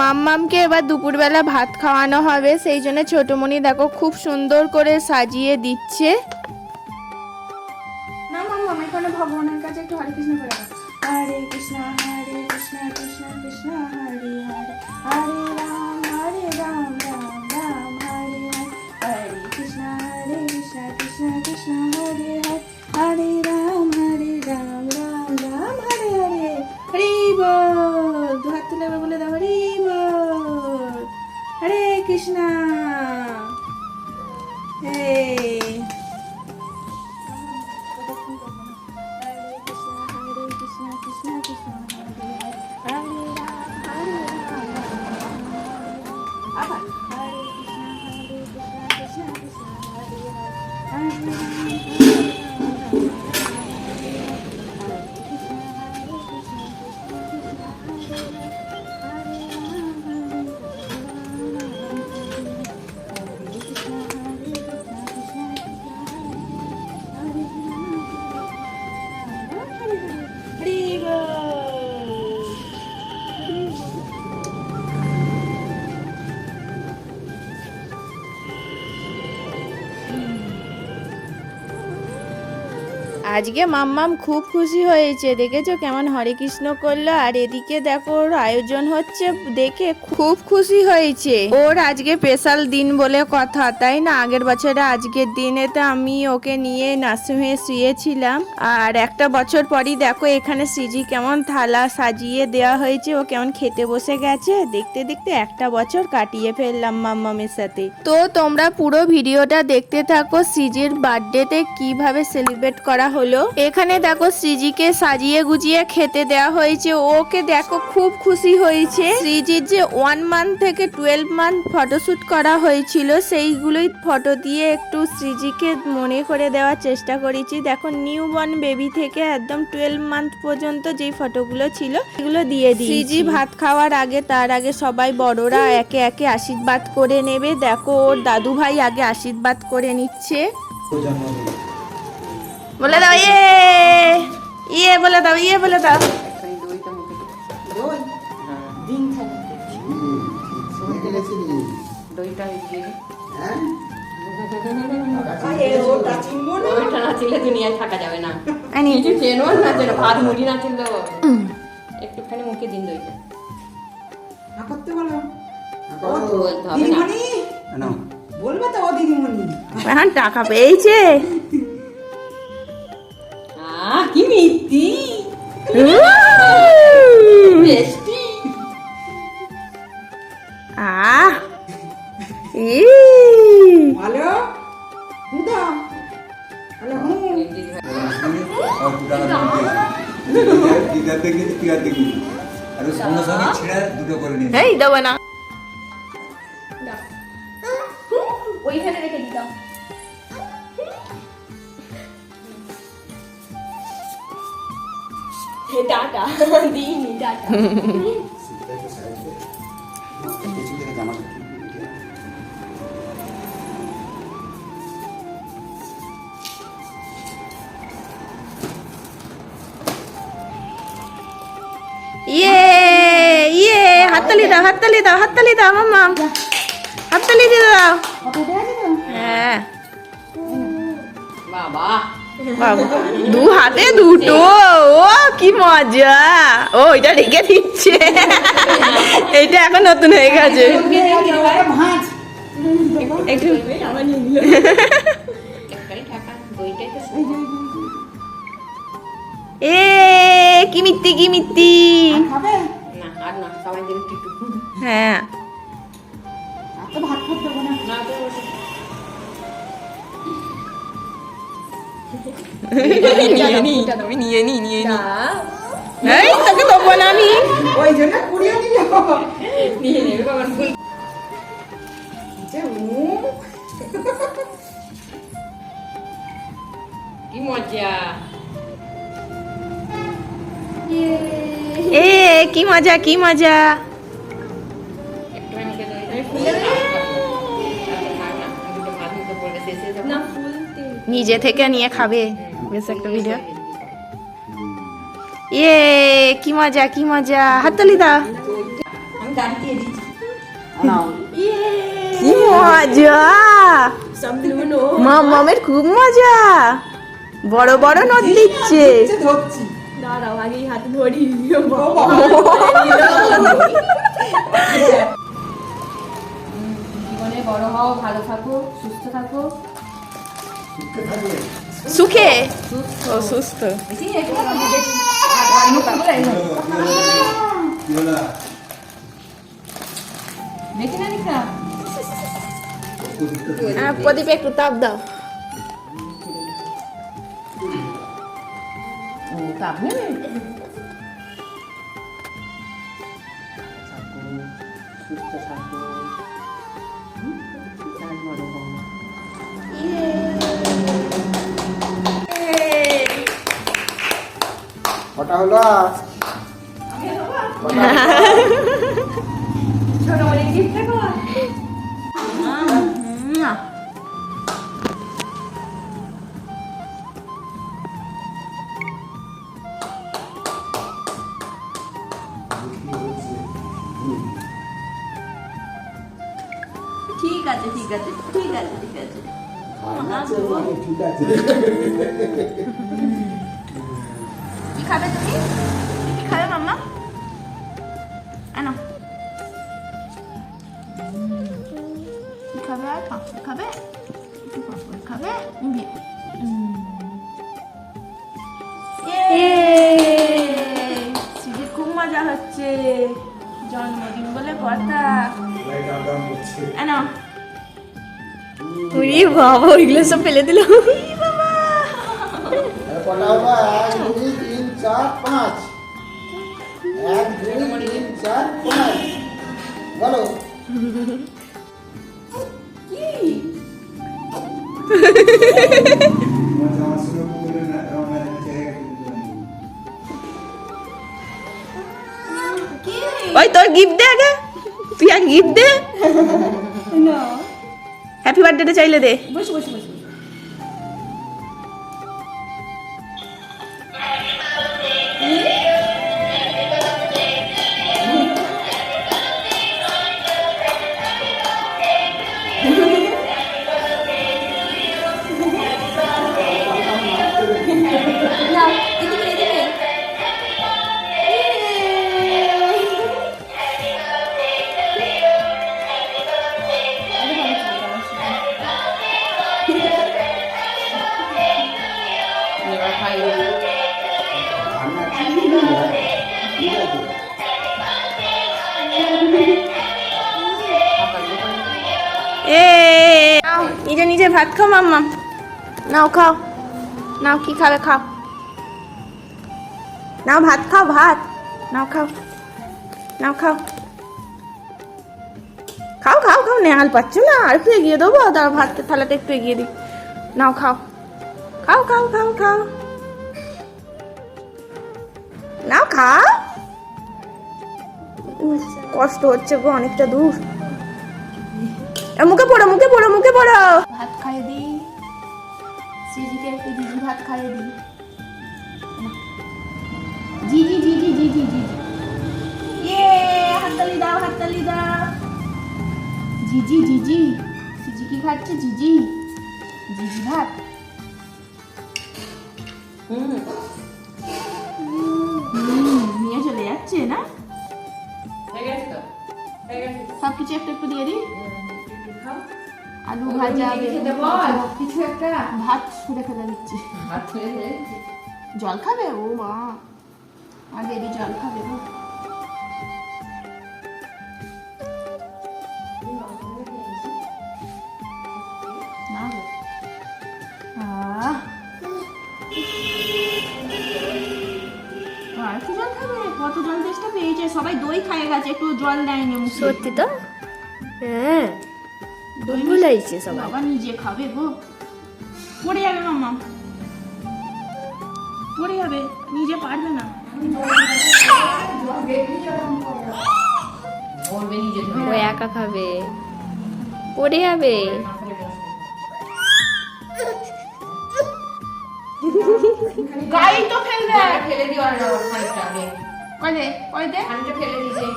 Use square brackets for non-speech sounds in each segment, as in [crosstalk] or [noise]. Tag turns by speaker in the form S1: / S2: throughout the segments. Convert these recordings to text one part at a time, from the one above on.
S1: মাম্মামকে এবার দুপুরবেলা ভাত খাওয়ানো হবে, সেই জন্য ছোটমণি দেখো খুব সুন্দর করে সাজিয়ে দিচ্ছে। আজকে মাম্মাম খুব খুশি হয়েছে। দেখেছ কেমন হরে কৃষ্ণ করল? আর এদিকে দেখো, ওর আয়োজন হচ্ছে দেখে খুব খুশি হয়েছে। ওর আজকে স্পেশাল দিন বলে কথা, তাই না? আগের বছরে আজকের দিনে তো আমি ওকে নিয়ে নার্সিংহোমে শুয়েছিলাম। আর একটা বছর পরই দেখো, এখানে সিজি কেমন থালা সাজিয়ে দেওয়া হয়েছে। ও কেমন খেতে বসে গেছে। দেখতে দেখতে একটা বছর কাটিয়ে ফেললাম মাম্মামের সাথে। তো তোমরা পুরো ভিডিওটা দেখতে থাকো সিজির বার্থডেতে কীভাবে সেলিব্রেট করা হলো? এখানে দেখো সিজিকে সাজিয়ে গুজিয়ে খেতে দেওয়া হয়েছে। ওকে দেখো খুব খুশি হয়েছে। শ্রীজির যে ওয়ান মান্থ থেকে টুয়েলভ মান্থ ফটোশুট করা হয়েছিল সেইগুলোই ফটো দিয়ে একটু সিজিকে মনে করে দেওয়ার চেষ্টা করেছি। দেখো নিউ বর্ন বেবি থেকে একদম টুয়েলভ মান্থ পর্যন্ত যেই ফটোগুলো ছিল সেগুলো দিয়ে দিই সিজি ভাত খাওয়ার আগে তার আগে সবাই বড়রা একে একে আশীর্বাদ করে নেবে। দেখো ওর দাদু ভাই আগে আশীর্বাদ করে নিচ্ছে। বলে দাও ইয়ে ইয়ে বলে দাও ইয়ে বলে দাও
S2: একটুখানি মুখে দিন দইটা
S3: করতে বলো বলবে তো ও দিদিমণি
S1: এখন টাকা পেয়েছে
S2: কি মিষ্টি? টেস্টি
S1: আহ! ই
S3: ভালো? হুদা হ্যালো হুম।
S4: ওইখানে রেখে দিতাম টাটা দিইনি টাটা।
S1: ইয়ে ইয়ে হাততালি দাও হাততালি দাও হাততালি দাও মাম্মা। হাততালি দিয়ে দাও। হ্যাঁ।
S2: বাবা,
S1: দু হাতে দুটো ও কি মজা। ও এটা রেখে দিচ্ছে। এটা এখন নতুন হয়ে গেছে। এ কি মিত্তি কি মিত্তি।
S2: না না
S1: হ্যাঁ।
S3: ভাত খাতে দেবো না
S2: না তো বসে
S1: তুমি নিয়ে নি নিয়ে নি এই তোকে দেবো না আমি
S3: ওই জন্য কুড়িয়ে নিল
S2: নিয়ে নেবে বাবার ফুল
S3: যে উম,
S2: কি মজা
S1: এ কি মজা কি মজা নিজে থেকে নিয়ে খাবে বেশ একটা ভিডিও ইয়ে কি মজা কি মজা। হাততালি দাও।
S2: আমি আমি দিয়ে দিচ্ছি।
S3: নাও।
S1: কি মজা। মামের খুব মজা। বড় বড় নদ দিচ্ছে
S4: দাঁড়াও আগেই হাতে ধরি [laughs]
S2: জীবনে বড় হও ভালো থাকো সুস্থ থাকো।
S1: সুখে? ও সুস্থ। প্রদীপে একটু তাপ দাও।
S2: কাপ নেবে সুস্থ থাকো? বড় হও
S3: ওটা হলো
S1: ঠিক আছে ঠিক আছে ঠিক আছে ঠিক আছে। কি খাবে তুমি? কি খাবে মাম্মা? আনো। কি খাবে? আর খাবে? খাবে? খুব মজা হচ্ছে। জন্মদিন বলে কথা। আনো। উড়ি বাবা ওইগুলো সব ফেলে দিল।
S5: না,
S1: ওই তোর গিফট দে আগে। তুই আগে গিফট দে। হ্যাপি বার্থডেটা চাইলে দে।
S4: বসে বসে বসে।
S1: নিজে নিজে ভাত খাও, মাম্মা। নাও, খাও। নাও, কি খাবে, খাও। নাও, ভাত খাও, ভাত। নাও, খাও। নাও, খাও। খাও খাও খাও, নেহাল পাচ্ছ না। আর একটু এগিয়ে দেবো তার ভাতকে থালাটা একটু এগিয়ে দিই। নাও, খাও। খাও খাও খাও খাও। নাও, খাও। কষ্ট হচ্ছে গো, অনেকটা দূর। মুখে পড়ো মুখে পড়ো মুখে পড়ো। ভাত খাইয়ে দিই। সিজিকে একটু জিজি ভাত খাইয়ে দিই? জিজি জিজি জিজি জিজি ইয়ে হাততালি দাও হাততালি দাও। জিজি জিজি সিজি কি খাচ্ছে? জিজি জিজি ভাত।
S2: হুম।
S1: হুম, নিয়ে চলে যাচ্ছে না?
S2: হয়ে গেছে তো? হয়ে গেছে।
S1: সব কিছু একটু একটু দিয়ে দিই? আলু ভাজা কিছু একটা ভাত রেখে দিচ্ছি।
S2: ভাত
S1: জল খাবে? ও মা। আর জল খাবে না। গো। আর জল খাবে? কত জল পেয়েছে? সবাই দই খায় গেছে একটু জল দেয়নি
S6: সত্যি তো? হ্যাঁ।
S1: দই
S6: ভুলাইছে সবাই
S1: বাবা নিজে খাবে গো পড়ে যাবে মামা পড়ে যাবে নিজে পারবে না
S2: বলবে নিজে ধরে
S6: ও একা খাবে পড়ে যাবে
S1: গাই তো ফেলবে
S2: ফেলে দিও আর আগে
S1: দে কয় দে
S2: খানিকটা ফেলে দিয়েছে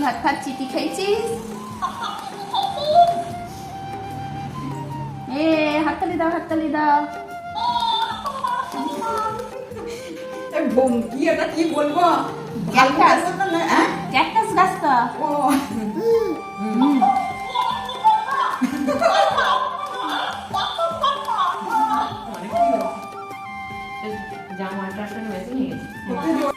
S1: ভাত ফাত চিটি খাইছিস এ হাততালি দাও হাততালি দাও।
S3: ভঙ্গি এটা কি বলব?
S1: ক্যাকটাস। হ্যাঁ? ক্যাকটাস গাছটা। ও। জামাটা আসলে মেসে নিয়ে গেছি